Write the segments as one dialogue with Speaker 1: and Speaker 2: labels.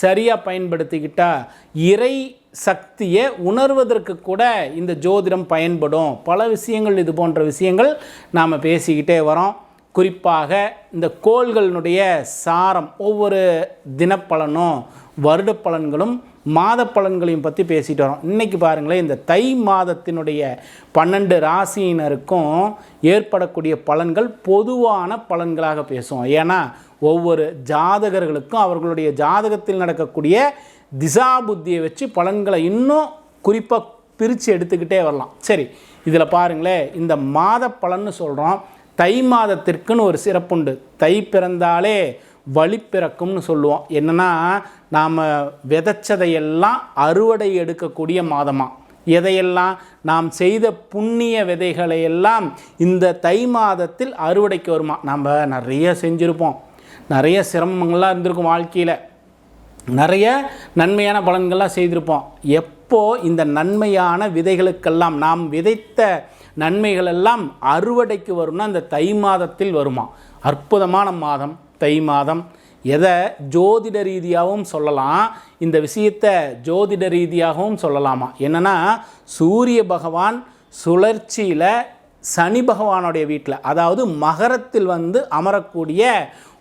Speaker 1: சரியாக பயன்படுத்திக்கிட்டா இறை சக்தியை உணர்வதற்கு கூட இந்த ஜோதிடம் பயன்படும். பல விஷயங்கள் இது போன்ற விஷயங்கள் நாம் பேசிக்கிட்டே வரோம். குறிப்பாக இந்த கோள்களினுடைய சாரம் ஒவ்வொரு தினப்பலனும் வருட பலன்களும் மாத பலன்களையும் பற்றி பேசிட்டு வரோம். இன்றைக்கி பாருங்களேன் இந்த தை மாதத்தினுடைய பன்னெண்டு ராசியினருக்கும் ஏற்படக்கூடிய பலன்கள் பொதுவான பலன்களாக பேசுவோம். ஏன்னா ஒவ்வொரு ஜாதகர்களுக்கும் அவர்களுடைய ஜாதகத்தில் நடக்கக்கூடிய திசா புத்தியை வச்சு பலன்களை இன்னும் குறிப்பாக பிரித்து எடுத்துக்கிட்டே வரலாம். சரி இதில் பாருங்களேன் இந்த மாத பலன்னு சொல்கிறோம் தை மாதத்திற்குன்னு ஒரு சிறப்புண்டு. தை பிறந்தாலே வழி பிறக்கும்னு சொல்லுவோம். என்னென்னா நாம் விதைச்சதையெல்லாம் அறுவடை எடுக்கக்கூடிய மாதமாக எதையெல்லாம்? நாம் செய்த புண்ணிய விதைகளை எல்லாம் இந்த தை மாதத்தில் அறுவடைக்கு வருமா? நம்ம நிறைய செஞ்சுருப்போம். நிறைய சிரமங்கள்லாம் இருந்திருக்கும் வாழ்க்கையில். நிறைய நன்மையான பலன்கள்லாம் செய்திருப்போம். எப்போ இந்த நன்மையான விதைகளுக்கெல்லாம் நாம் விதைத்த நன்மைகள் எல்லாம் அறுவடைக்கு வரும்னா அந்த தை மாதத்தில் வருமா? அற்புதமான மாதம் தை மாதம். எதை ஜோதிட ரீதியாகவும் சொல்லலாம் இந்த விஷயத்தை ஜோதிட ரீதியாகவும் சொல்லலாமா? என்னென்னா சூரிய பகவான் சுழற்சியில் சனி பகவானுடைய வீட்டில் அதாவது மகரத்தில் வந்து அமரக்கூடிய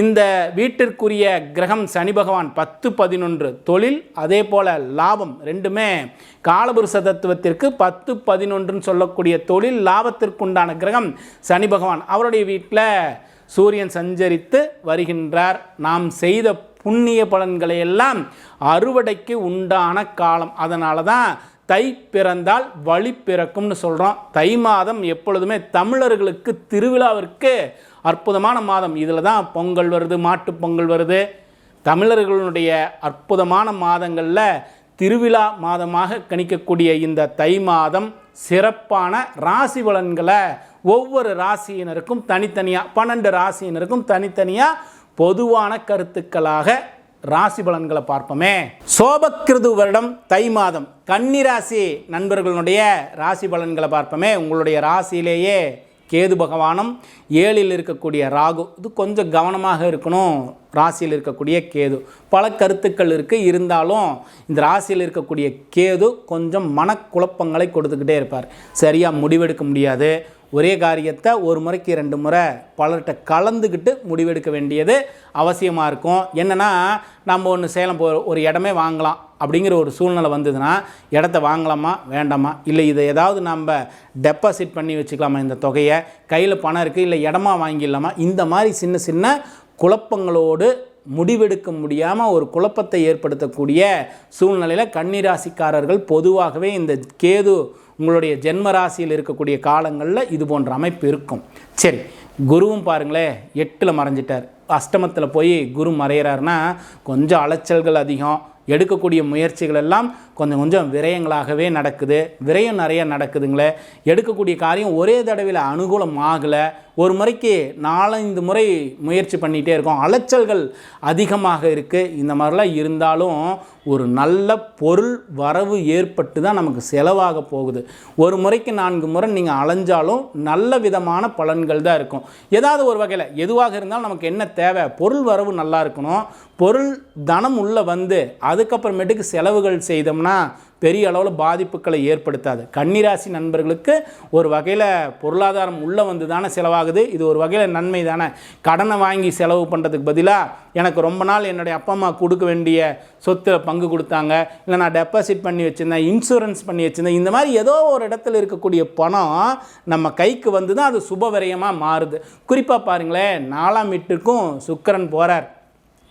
Speaker 1: இந்த வீட்டிற்குரிய கிரகம் சனி பகவான் பத்து பதினொன்று தொழில் அதே போல் லாபம் ரெண்டுமே காலபுருஷ தத்துவத்திற்கு பத்து பதினொன்றுன்னு சொல்லக்கூடிய தொழில் லாபத்திற்குண்டான கிரகம் சனி பகவான். அவருடைய வீட்டில் சூரியன் சஞ்சரித்து வருகின்றார். நாம் செய்த புண்ணிய பலன்களை எல்லாம் அறுவடைக்கு உண்டான காலம். அதனால தான் தை பிறந்தால் வழி பிறக்கும்னு சொல்கிறோம் தை மாதம் எப்பொழுதுமே தமிழர்களுக்கு திருவிழாவிற்கு அற்புதமான மாதம். இதில் தான் பொங்கல் வருது மாட்டுப் பொங்கல் வருது. தமிழர்களுடைய அற்புதமான மாதங்களில் திருவிழா மாதமாக கணிக்கக்கூடிய இந்த தை மாதம் சிறப்பான ராசி பலன்களை ஒவ்வொரு ராசியினருக்கும் தனித்தனியாக பன்னெண்டு ராசியினருக்கும் தனித்தனியாக பொதுவான கருத்துக்களாக ராசி பலன்களை பார்ப்போமே. சோபக்கிருது வருடம் தை மாதம். கன்னிராசி நண்பர்களுடைய ராசி பலன்களை பார்ப்போமே. உங்களுடைய ராசியிலேயே கேது பகவானும் ஏழில் இருக்கக்கூடிய ராகு இது கொஞ்சம் கவனமாக இருக்கணும். ராசியில் இருக்கக்கூடிய கேது. பல கருத்துக்கள் இருக்குது இருந்தாலும் இந்த ராசியில் இருக்கக்கூடிய கேது கொஞ்சம் மனக்குழப்பங்களை கொடுத்துக்கிட்டே இருப்பார். சரியாக முடிவெடுக்க முடியாது. ஒரே காரியத்தை ஒரு முறைக்கு ரெண்டு முறை பலர்கிட்ட கலந்துக்கிட்டு முடிவெடுக்க வேண்டியது அவசியமாக இருக்கும். என்னென்னா நம்ம ஒன்று சேலம் போ ஒரு இடமே வாங்கலாம். அப்படிங்கிற ஒரு சூழ்நிலை வந்ததுன்னா இடத்த வாங்கலாமா வேண்டாமா? இல்லை இதை ஏதாவது நம்ம டெபாசிட் பண்ணி வச்சுக்கலாமா இந்த தொகையை? கையில் பணம் இருக்குது இல்லை இடமா வாங்கிடலாமா? இந்த மாதிரி சின்ன சின்ன குழப்பங்களோடு முடிவெடுக்க முடியாமல் ஒரு குழப்பத்தை ஏற்படுத்தக்கூடிய சூழ்நிலையில் கன்னிராசிக்காரர்கள் பொதுவாகவே இந்த கேது உங்களுடைய ஜென்ம ராசியில் இருக்கக்கூடிய காலங்களில் இது போன்ற அமைப்பு இருக்கும். சரி குருவும் பாருங்களேன் எட்டில் மறைஞ்சிட்டார். அஷ்டமத்தில் போய் குரு மறையிறாருன்னா கொஞ்சம் அலைச்சல்கள் அதிகம். எடுக்கக்கூடிய முயற்சிகள் எல்லாம் கொஞ்சம் கொஞ்சம் விரயங்களாகவே நடக்குது. விரயம் நிறைய நடக்குதுங்களே. எடுக்கக்கூடிய காரியம் ஒரே தடவையில் அனுகூலம் ஆகலை ஒரு முறைக்கு நாலஞ்சு முறை முயற்சி பண்ணிகிட்டே இருக்கோம். அலைச்சல்கள் அதிகமாக இருக்குது இந்த மாதிரிலாம் இருந்தாலும் ஒரு நல்ல பொருள் வரவு ஏற்பட்டு தான் நமக்கு செலவாக போகுது. ஒரு முறைக்கு நான்கு முறை நீங்கள் அலைஞ்சாலும் நல்ல விதமான பலன்கள் தான் இருக்கும். ஏதாவது ஒரு வகையில் எதுவாக இருந்தாலும் நமக்கு என்ன தேவை? பொருள் வரவு நல்லா இருக்கணும். பொருள் தனம் உள்ளே வந்து அதுக்கப்புறமேட்டுக்கு செலவுகள் செய்தோம்னா பெரிய அளவில் பாதிப்புகளை ஏற்படுத்தாது. கன்னிராசி நண்பர்களுக்கு ஒரு வகையில் பொருளாதாரம் உள்ளே வந்து தானே செலவாகுது. இது ஒரு வகையில் நன்மை தானே. கடனை வாங்கி செலவு பண்ணுறதுக்கு பதிலாக எனக்கு ரொம்ப நாள் என்னுடைய அப்பா அம்மா கொடுக்க வேண்டிய சொத்து பங்கு கொடுத்தாங்க. இல்லை நான் டெபாசிட் பண்ணி வச்சுருந்தேன் இன்சூரன்ஸ் பண்ணி வச்சுருந்தேன். இந்த மாதிரி ஏதோ ஒரு இடத்துல இருக்கக்கூடிய பணம் நம்ம கைக்கு வந்து தான் அது சுபவரியமாக மாறுது. குறிப்பாக பாருங்களேன் நாலாம் வீட்டுக்கும் சுக்கரன் போகிறார்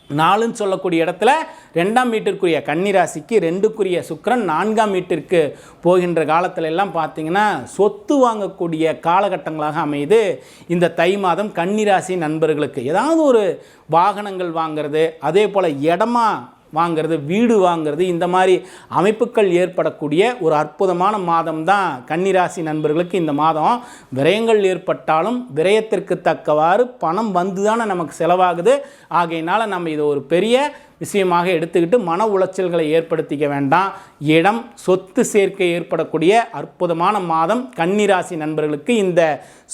Speaker 1: நாலுன்னு சொல்லக்கூடிய இடத்துல ரெண்டாம் வீட்டிற்குரிய கன்னிராசிக்கு ரெண்டுக்குரிய சுக்கிரன் நான்காம் வீட்டிற்கு போகின்ற காலத்துல எல்லாம் பார்த்தீங்கன்னா சொத்து வாங்கக்கூடிய காலகட்டங்களாக அமையுது. இந்த தை மாதம் கன்னிராசி நண்பர்களுக்கு ஏதாவது ஒரு வாகனங்கள் வாங்குறது அதே போல் இடமா வாங்கிறது வீடு வாங்கிறது இந்த மாதிரி அமைப்புகள் ஏற்படக்கூடிய ஒரு அற்புதமான மாதம் தான் கன்னிராசி நண்பர்களுக்கு இந்த மாதம். விரயங்கள் ஏற்பட்டாலும் விரயத்திற்கு தக்கவாறு பணம் வந்து தானே நமக்கு செலவாகுது. ஆகையினால் நம்ம இதை ஒரு பெரிய விஷயமாக எடுத்துக்கிட்டு மன உளைச்சல்களை ஏற்படுத்திக்க வேண்டாம். இடம் சொத்து சேர்க்கை ஏற்படக்கூடிய அற்புதமான மாதம் கன்னிராசி நண்பர்களுக்கு இந்த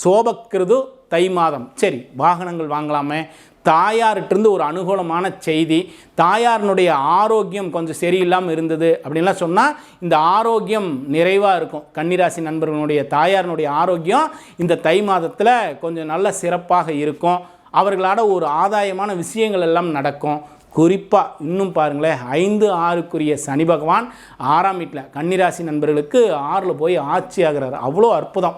Speaker 1: சோபக்கிருது தை மாதம். சரி வாகனங்கள் வாங்கலாமே. தாயார்கிட்டருந்து ஒரு அனுகூலமான செய்தி தாயாரினுடைய ஆரோக்கியம் கொஞ்சம் சரியில்லாமல் இருந்தது அப்படின்லாம் சொன்னால் இந்த ஆரோக்கியம் நிறைவாக இருக்கும். கன்னிராசி நண்பர்களுடைய தாயாரினுடைய ஆரோக்கியம் இந்த தை மாதத்தில் கொஞ்சம் நல்ல சிறப்பாக இருக்கும். அவர்களாட ஒரு ஆதாயமான விஷயங்கள் எல்லாம் நடக்கும். குறிப்பாக இன்னும் பாருங்களேன் ஐந்து ஆறுக்குரிய சனி பகவான் ஆறாம் வீட்டில் கன்னிராசி நண்பர்களுக்கு ஆறில் போய் ஆட்சி ஆகிறார். அவ்வளோ அற்புதம்.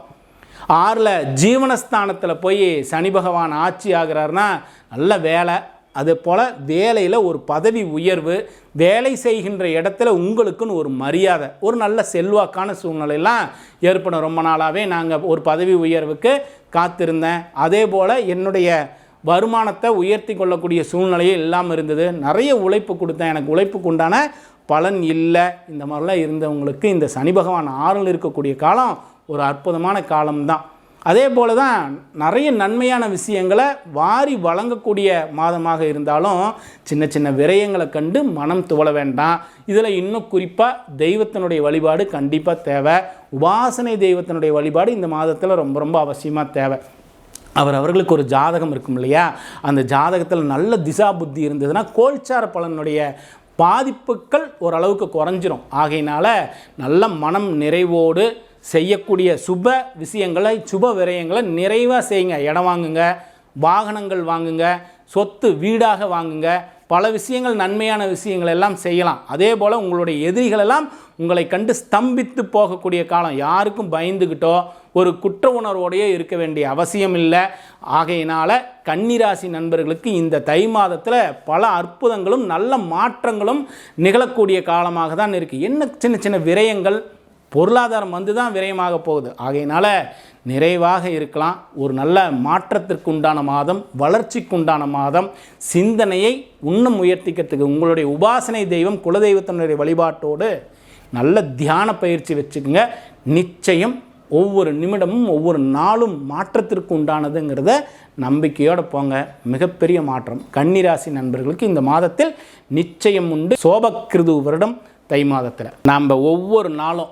Speaker 1: ஆறில் ஜீவனஸ்தானத்தில் போய் சனி பகவான் ஆட்சி ஆகிறாருன்னா நல்ல வேலை. அது போல் வேலையில் ஒரு பதவி உயர்வு வேலை செய்கின்ற இடத்துல உங்களுக்குன்னு ஒரு மரியாதை ஒரு நல்ல செல்வாக்கான சூழ்நிலையெல்லாம் ஏற்படும். ரொம்ப நாளாகவே நாங்கள் ஒரு பதவி உயர்வுக்கு காத்திருந்தேன். அதே போல் என்னுடைய வருமானத்தை உயர்த்தி கொள்ளக்கூடிய சூழ்நிலையே இல்லாமல் இருந்தது. நிறைய உழைப்பு கொடுத்தேன். எனக்கு உழைப்புக்கு உண்டான பலன் இல்லை. இந்த மாதிரிலாம் இருந்தவங்களுக்கு இந்த சனி பகவான் ஆறில் இருக்கக்கூடிய காலம் ஒரு அற்புதமான காலம்தான். அதே போல தான் நிறைய நன்மையான விஷயங்களை வாரி வழங்கக்கூடிய மாதமாக இருந்தாலும் சின்ன சின்ன விரயங்களை கண்டு மனம் துவள வேண்டாம். இதில் இன்னும் குறிப்பாக தெய்வத்தினுடைய வழிபாடு கண்டிப்பாக தேவை. உபாசனை தெய்வத்தினுடைய வழிபாடு இந்த மாதத்தில் ரொம்ப ரொம்ப அவசியமாக தேவை. அவர் அவர்களுக்கு ஒரு ஜாதகம் இருக்கும் இல்லையா? அந்த ஜாதகத்தில் நல்ல திசா புத்தி இருந்ததுன்னா கோல்சார பலனுடைய பாதிப்புகள் ஓரளவுக்கு குறைஞ்சிரும். ஆகையினால நல்ல மனம் நிறைவோடு செய்யக்கூடிய சுப விஷயங்களை சுப விரயங்களை நிறைவாக செய்யுங்க. இடம் வாங்குங்க வாகனங்கள் வாங்குங்க சொத்து வீடாக வாங்குங்க. பல விஷயங்கள் நன்மையான விஷயங்கள் எல்லாம் செய்யலாம். அதே போல் உங்களுடைய எதிரிகளெல்லாம் உங்களை கண்டு ஸ்தம்பித்து போகக்கூடிய காலம். யாருக்கும் பயந்துக்கிட்டோ ஒரு குற்ற உணர்வோடையே இருக்க வேண்டிய அவசியம் இல்லை. ஆகையினால் கன்னிராசி நண்பர்களுக்கு இந்த தை மாதத்தில் பல அற்புதங்களும் நல்ல மாற்றங்களும் நிகழக்கூடிய காலமாக தான் இருக்குது என்ன சின்ன சின்ன விரயங்கள் பொருளாதாரம் வந்து தான் விரயமாக போகுது. ஆகையினால் நிறைவாக இருக்கலாம். ஒரு நல்ல மாற்றத்திற்கு உண்டான மாதம் வளர்ச்சிக்கு உண்டான மாதம் சிந்தனையை இன்னும் உயர்த்திக்கிறதுக்கு உங்களுடைய உபாசனை தெய்வம் குலதெய்வத்தினுடைய வழிபாட்டோடு நல்ல தியான பயிற்சி வச்சுக்கோங்க. நிச்சயம் ஒவ்வொரு நிமிடமும் ஒவ்வொரு நாளும் மாற்றத்திற்கு உண்டானதுங்கிறத நம்பிக்கையோடு போங்க. மிகப்பெரிய மாற்றம். கன்னிராசி நண்பர்களுக்கு இந்த மாதத்தில் நிச்சயம் உண்டு. சோபக்கிருது வருடம் தை மாதத்தில். நாம் ஒவ்வொரு நாளும்